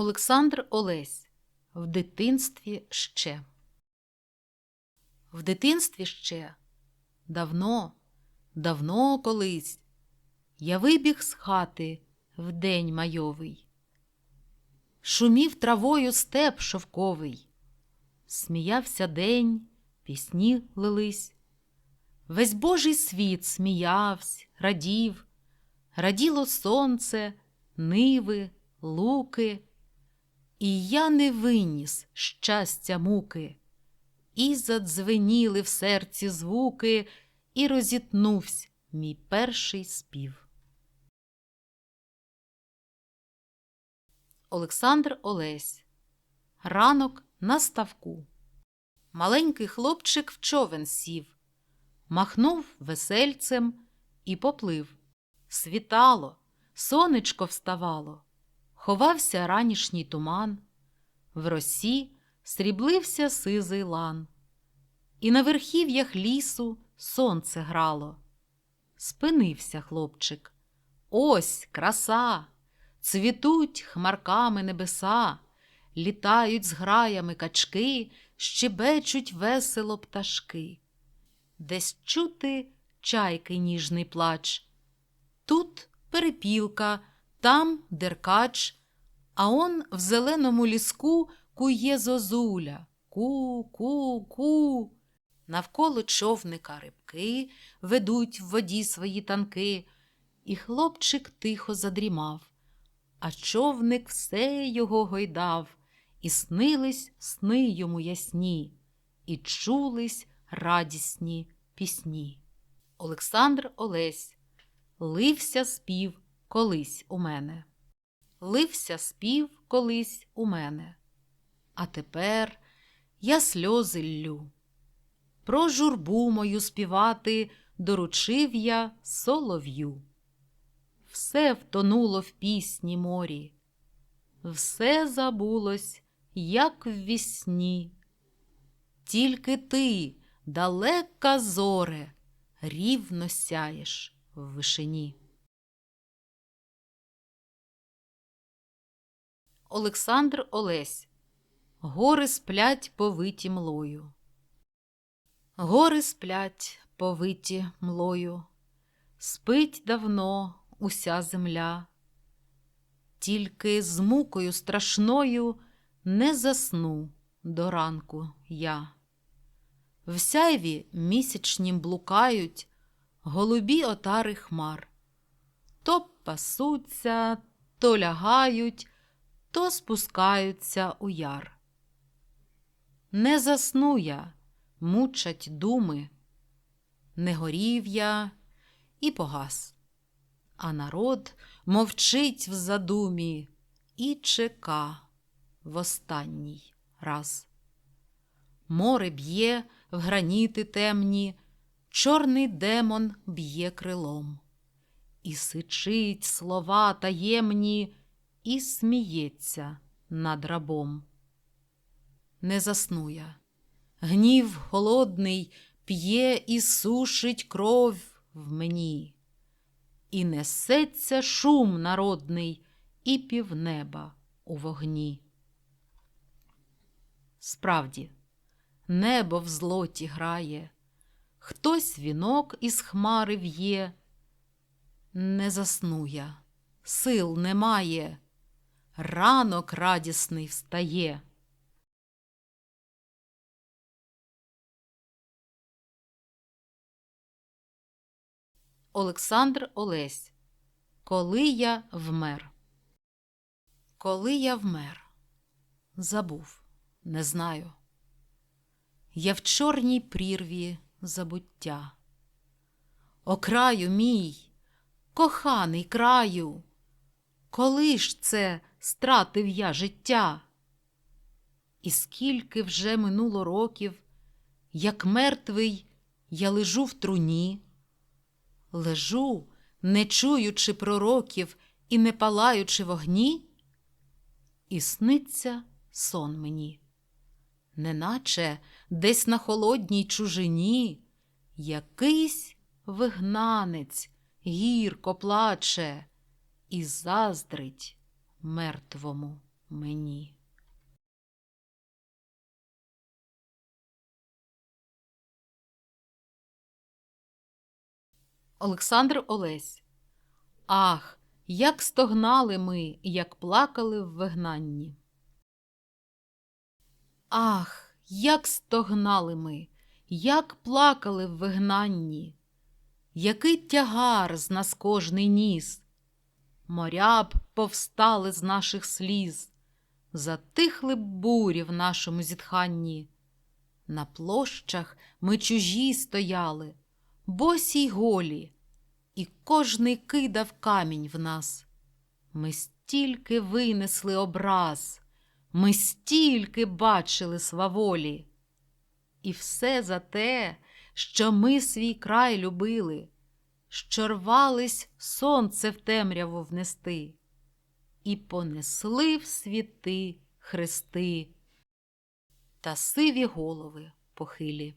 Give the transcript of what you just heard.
Олександр Олесь В дитинстві ще. В дитинстві ще давно, давно колись я вибіг з хати в день майовий. Шумів травою степ шовковий, сміявся день, пісні лились. Весь божий світ сміявсь, радів, раділо сонце, ниви, луки. І я не виніс щастя муки, і задзвеніли в серці звуки, і розітнувся мій перший спів. Олександр Олесь Ранок на ставку. Маленький хлопчик в човен сів, махнув весельцем і поплив. Світало, сонечко вставало. Ховався ранішній туман, в росі сріблився сизий лан, і на верхів'ях лісу сонце грало. Спинився хлопчик. Ось краса! Цвітуть хмарками небеса, літають з граями качки, щебечуть весело пташки. Десь чути чайки ніжний плач. Тут перепілка, там деркач, а он в зеленому ліску кує зозуля. Ку-ку-ку. Навколо човника рибки ведуть в воді свої танки, і хлопчик тихо задрімав, а човник все його гойдав, і снились сни йому ясні, і чулись радісні пісні. Олександр Олесь лився спів колись у мене. Лився спів колись у мене. А тепер я сльози ллю. Про журбу мою співати доручив я солов'ю. Все втонуло в пісні морі, все забулось, як в вісні. Тільки ти, далека зоре, рівно сяєш в вишині. Олександр Олесь Гори сплять повиті млою. Гори сплять повиті млою, спить давно уся земля, тільки з мукою страшною не засну до ранку я. В сяйві місячнім блукають голубі отари хмар, то пасуться, то лягають, то спускаються у яр. Не засну я, мучать думи, не горів я і погас, а народ мовчить в задумі і чека в останній раз. Море б'є в граніти темні, чорний демон б'є крилом, і сичить слова таємні, і сміється над рабом. Не засну я. Гнів холодний п'є і сушить кров в мені, і несеться шум народний і півнеба у вогні. Справді, небо в злоті грає, хтось вінок із хмари в'є. Не засну я, сил немає, ранок радісний встає. Олександр Олесь Коли я вмер. Коли я вмер, забув, не знаю. Я в чорній прірві забуття. О краю мій, коханий краю, коли ж це стратив я життя? І скільки вже минуло років, як мертвий я лежу в труні. Лежу, не чуючи пророків і не палаючи вогні, і сниться сон мені, неначе десь на холодній чужині якийсь вигнанець гірко плаче і заздрить мертвому мені. Олександр Олесь. Ах, як стогнали ми, як плакали в вигнанні. Ах, як стогнали ми, як плакали в вигнанні, який тягар з нас кожний ніс, моря б повстали з наших сліз, затихли б бурі в нашому зітханні. На площах ми чужі стояли, босі й голі, і кожний кидав камінь в нас. Ми стільки винесли образ, ми стільки бачили сваволі. І все за те, що ми свій край любили, що рвались сонце в темряву внести, і понесли в світи хрести та сиві голови похилі.